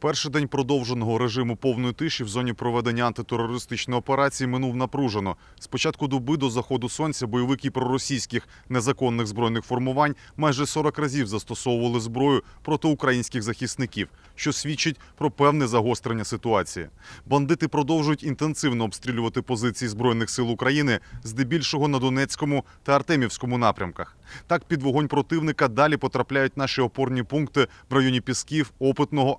Перший день продовженого режиму повної тиші в зоні проведення антитерористичної операції минув напружено. З початку доби до заходу сонця бойовики проросійських незаконних збройних формувань майже 40 разів застосовували зброю проти українських захисників, що свідчить про певне загострення ситуації. Бандити продовжують інтенсивно обстрілювати позиції збройних сил України, здебільшого на Донецькому та Артемівському напрямках. Так, під вогонь противника далі потрапляють наші опорні пункти в районі Пісків, Опитного,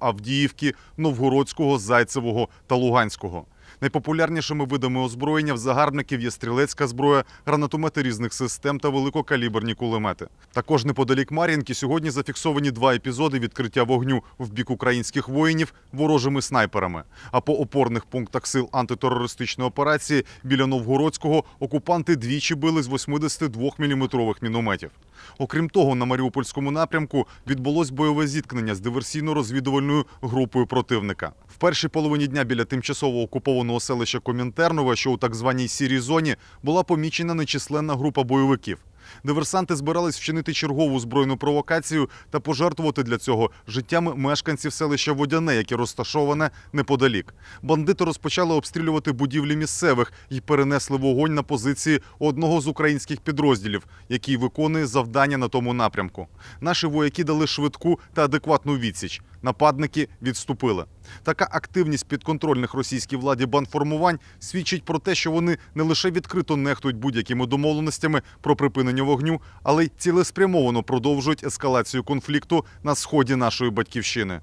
Авдіївки, Новгородського, Зайцевого та Луганського. Найпопулярнішими видами озброєння в загарбників є стрілецька зброя, гранатомети різних систем та великокаліберні кулемети. Також неподалік Мар'їнки сьогодні зафіксовані два епізоди відкриття вогню в бік українських воїнів ворожими снайперами. А по опорних пунктах сил антитерористичної операції біля Новгородського окупанти двічі били з 82-мм мінометів. Окрім того, на Маріупольському напрямку відбулось бойове зіткнення з диверсійно-розвідувальною групою противника. В першій половині дня біля тимчасово окупованого селища Комінтернове, що у так званій сірій зоні, була помічена нечисленна група бойовиків. Диверсанти збирались вчинити чергову збройну провокацію та пожертвувати для цього життями мешканців селища Водяне, яке розташоване неподалік. Бандити розпочали обстрілювати будівлі місцевих і перенесли вогонь на позиції одного з українських підрозділів, який виконує завдання на тому напрямку. Наші вояки дали швидку та адекватну відсіч. Нападники відступили. Така активність підконтрольних російській владі банформувань свідчить про те, що вони не лише відкрито нехтують будь-якими домовленостями про припинення вогню, але й цілеспрямовано продовжують ескалацію конфлікту на сході нашої батьківщини.